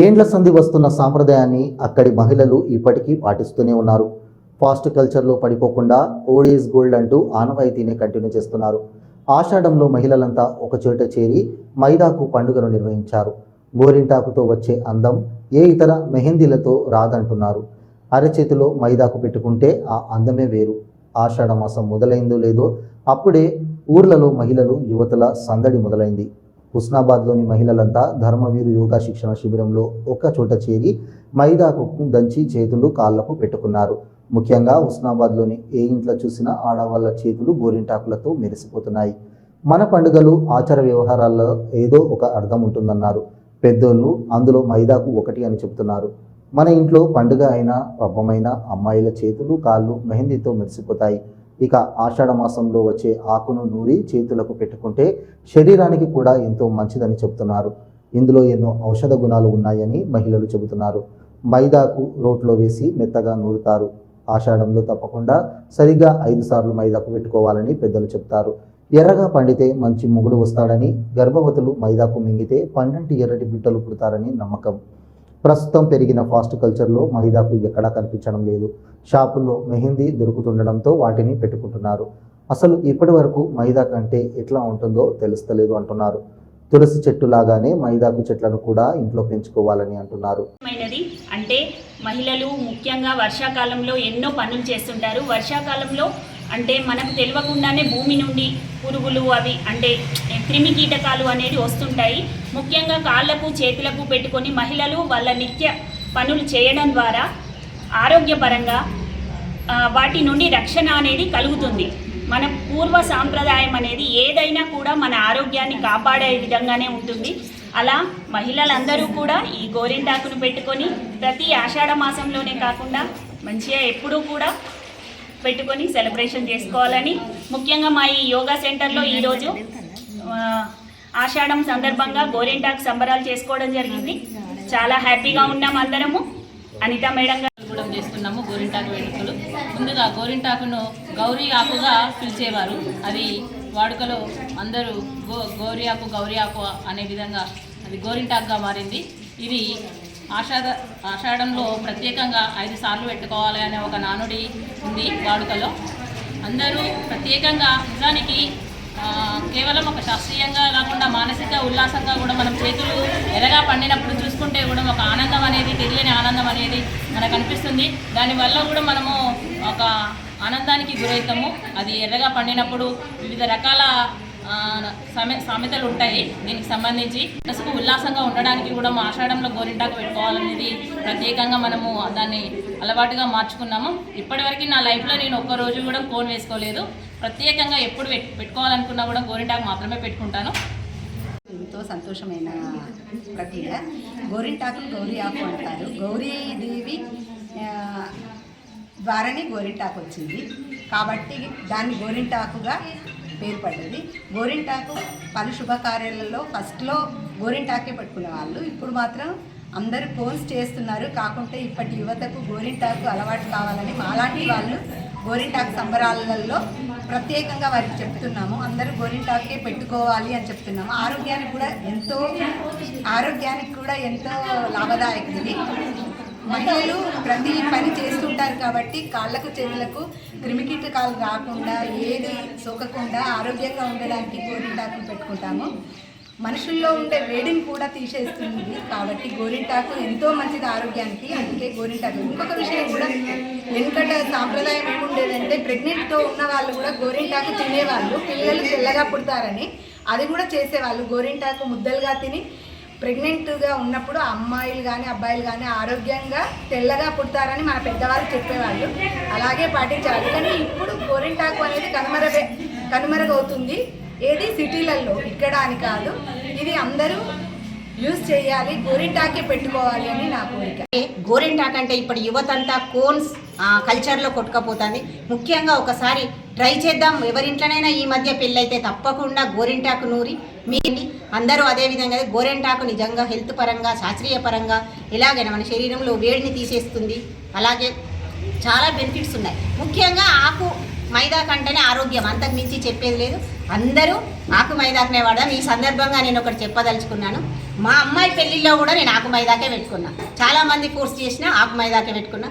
ఏండ్ల సంధి వస్తున్న సాంప్రదాయాన్ని అక్కడి మహిళలు ఇప్పటికీ పాటిస్తూనే ఉన్నారు. ఫాస్ట్ కల్చర్లో పడిపోకుండా ఓడిఎస్ గోల్డ్ అంటూ ఆనవాయితీని కంటిన్యూ చేస్తున్నారు. ఆషాఢంలో మహిళలంతా ఒకచోట చేరి మైదాకు పండుగను నిర్వహించారు. గోరింటాకుతో వచ్చే అందం ఏ ఇతర మెహందీలతో రాదంటున్నారు. అరచేతిలో మైదాకు పెట్టుకుంటే ఆ అందమే వేరు. ఆషాఢ మాసం మొదలైందో లేదో అప్పుడే ఊర్లలో మహిళలు యువతుల సందడి మొదలైంది. హుస్నాబాద్లోని మహిళలంతా ధర్మవీరు యోగా శిక్షణ శిబిరంలో ఒక చోట చేరి మైదాకు దంచి చేతులు కాళ్ళకు పెట్టుకున్నారు. ముఖ్యంగా హుస్నాబాద్లోని ఏ ఇంట్లో చూసినా ఆడవాళ్ళ చేతులు గోరింటాకులతో మెరిసిపోతున్నాయి. మన పండుగలు ఆచార వ్యవహారాల్లో ఏదో ఒక అర్థం ఉంటుందన్నారు. పెద్దోళ్ళు అందులో మైదాకు ఒకటి అని చెబుతున్నారు. మన ఇంట్లో పండుగ అయినా పబ్బమైనా అమ్మాయిల చేతులు కాళ్ళు మెహందీతో మెరిసిపోతాయి. ఇక ఆషాఢ మాసంలో వచ్చే ఆకును నూరి చేతులకు పెట్టుకుంటే శరీరానికి కూడా ఎంతో మంచిదని చెబుతున్నారు. ఇందులో ఎన్నో ఔషధ గుణాలు ఉన్నాయని మహిళలు చెబుతున్నారు. మైదాకు రోట్లో వేసి మెత్తగా నూరుతారు. ఆషాఢంలో తప్పకుండా సరిగ్గా ఐదు సార్లు మైదాకు పెట్టుకోవాలని పెద్దలు చెప్తారు ఎర్రగా పండితే మంచి మొగుడు వస్తాడని గర్భవతులు మైదాకు మింగితే పండంటి ఎర్రటి బిడ్డలు పుడతారని నమ్మకం. ప్రస్తుతం పెరిగిన ఫాస్ట్ కల్చర్లో మైదాకు ఎక్కడా కనిపించడం లేదు. షాపుల్లో మెహందీ దొరుకుతుండడంతో వాటిని పెట్టుకుంటున్నారు. అసలు ఇప్పటి వరకు మైదా కంటే ఎట్లా ఉంటుందో తెలుస్తలేదు అంటున్నారు. తులసి చెట్టు లాగానే మైదాకు చెట్లను కూడా ఇంట్లో పెంచుకోవాలని అంటున్నారు. అంటే మహిళలు ముఖ్యంగా వర్షాకాలంలో ఎన్నో పనులు చేస్తుంటారు. వర్షాకాలంలో అంటే మనకు తెలియకుండానే భూమి నుండి పురుగులు అవి అంటే క్రిమి కీటకాలు అనేది వస్తుంటాయి. ముఖ్యంగా కాళ్ళకు చేతులకు పెట్టుకొని మహిళలు వాళ్ళ నిత్య పనులు చేయడం ద్వారా ఆరోగ్యపరంగా వాటి నుండి రక్షణ అనేది కలుగుతుంది. మన పూర్వ సాంప్రదాయం అనేది ఏదైనా కూడా మన ఆరోగ్యాన్ని కాపాడే విధంగానే ఉంటుంది. అలా మహిళలందరూ కూడా ఈ గోరింటాకును పెట్టుకొని ప్రతి ఆషాఢ మాసంలోనే కాకుండా మంచిగా ఎప్పుడూ కూడా పెట్టుకొని సెలబ్రేషన్ చేసుకోవాలని. ముఖ్యంగా మా ఈ యోగా సెంటర్లో ఈరోజు ఆషాఢం సందర్భంగా గోరింటాకు సంబరాలు చేసుకోవడం జరిగింది. చాలా హ్యాపీగా ఉన్నాం అందరము. అనిత మేడం గారు కూడా చేస్తున్నాము గోరింటాకు వేడుకలు. ముందుగా గోరింటాకును గౌరీ ఆకుగా పిలిచేవారు. అది వాడుకలో అందరూ గో గౌరీ ఆకు గౌరీ ఆకు అనే విధంగా అది గోరింటాకుగా మారింది. ఇది ఆషాఢ ఆషాఢంలో ప్రత్యేకంగా ఐదు సార్లు పెట్టుకోవాలి అనే ఒక నానుడి ఉంది వాడుకలో. అందరూ ప్రత్యేకంగా నిజానికి కేవలం ఒక శాస్త్రీయంగా కాకుండా మానసిక ఉల్లాసంగా కూడా మనం చేతులు ఎలాగా పండినప్పుడు చూసుకుంటే కూడా ఒక ఆనందం అనేది తెలియని ఆనందం అనేది మనకు అనిపిస్తుంది. దానివల్ల కూడా మనము ఒక ఆనందానికి గురవుతాము. అది ఎర్రగా పండినప్పుడు వివిధ రకాల సమె సామెతలు ఉంటాయి. దీనికి సంబంధించి మనసుకు ఉల్లాసంగా ఉండడానికి కూడా మా ఆషాఢంలో గోరింటాకు పెట్టుకోవాలనేది ప్రత్యేకంగా మనము దాన్ని అలవాటుగా మార్చుకున్నాము. ఇప్పటివరకు నా లైఫ్లో నేను ఒక్క రోజు కూడా కోన్ వేసుకోలేదు. ప్రత్యేకంగా ఎప్పుడు పెట్టు- పెట్టుకోవాలనుకున్నా కూడా గోరింటాకు మాత్రమే పెట్టుకుంటాను. ఎంతో సంతోషమైన ప్రక్రియ. గోరింటాకు గౌరీ ఆకు అంటారు. గౌరీదేవి ద్వారానే గోరింటాకు వచ్చింది. కాబట్టి దాన్ని గోరింటాకుగా పేరు పడ్డది. గోరింటాకు పలు శుభకార్యాలలో ఫస్ట్లో గోరింటాకే పట్టుకునే వాళ్ళు. ఇప్పుడు మాత్రం అందరూ కోన్స్ చేస్తున్నారు. కాకుంటే ఇప్పటి యువతకు గోరింటాకు అలవాటు కావాలని మాలాంటి వాళ్ళు గోరింటాకు సంబరాలలో ప్రత్యేకంగా వారికి చెప్తున్నాము. అందరూ గోరింటాకే పెట్టుకోవాలి అని చెప్తున్నాము. ఆరోగ్యానికి కూడా ఎంతో ఆరోగ్యానికి కూడా ఎంతో లాభదాయకం ఇది. మహిళలు ప్రతి పని చేస్తుంటారు కాబట్టి కాళ్ళకు చేతులకు క్రిమికీటకాలు రాకుండా ఏది సోకకుండా ఆరోగ్యంగా ఉండడానికి గోరింటాకులు పెట్టుకుంటాము. మనుషుల్లో ఉండే వేడిని కూడా తీసేస్తుంది కాబట్టి గోరింటాకు ఎంతో మంచిది ఆరోగ్యానికి. అందుకే గోరింటాకు. ఇంకొక విషయం కూడా వెనుకట సాంప్రదాయం ఏముండేదంటే ప్రెగ్నెంట్తో ఉన్న వాళ్ళు కూడా గోరింటాకు తినేవాళ్ళు. పిల్లలు తెల్లగా పుడతారని అది కూడా చేసేవాళ్ళు. గోరింటాకు ముద్దలుగా తిని ప్రెగ్నెంట్గా ఉన్నప్పుడు అమ్మాయిలు కానీ అబ్బాయిలు కానీ ఆరోగ్యంగా తెల్లగా పుడతారని మన పెద్దవాళ్ళు చెప్పేవాళ్ళు. అలాగే పాటించాలి కానీ ఇప్పుడు గోరింటాకు అనేది కనుమరగ కనుమరుగవుతుంది. ఏది సిటీలలో ఇక్కడ అని కాదు. ఇది అందరూ యూజ్ చేయాలి గోరింటాకే పెట్టుకోవాలి అని నా కోరిక. గోరింటాక్ అంటే ఇప్పుడు యువతంతా కోన్స్ కల్చర్లో కొట్టుకపోతుంది. ముఖ్యంగా ఒకసారి ట్రై చేద్దాం. ఎవరింట్లోనైనా ఈ మధ్య పెళ్ళైతే తప్పకుండా గోరింటాకు నూరి మీ అందరూ అదే విధంగా గోరింటాకు నిజంగా హెల్త్ పరంగా శాస్త్రీయ పరంగా ఎలాగైనా మన శరీరంలో వేడిని తీసేస్తుంది. అలాగే చాలా బెనిఫిట్స్ ఉన్నాయి. ముఖ్యంగా ఆకు మైదా కంటేనే ఆరోగ్యం. అంతకు మించి చెప్పేది లేదు. అందరూ ఆకు మైదాకునే వాడదాం. ఈ సందర్భంగా నేను ఒకటి చెప్పదలుచుకున్నాను. మా అమ్మాయి పెళ్ళిలో కూడా నేను ఆకు మైదాకే పెట్టుకున్నా. చాలా మంది కోర్స్ చేసిన ఆకు మైదాకే పెట్టుకున్నా.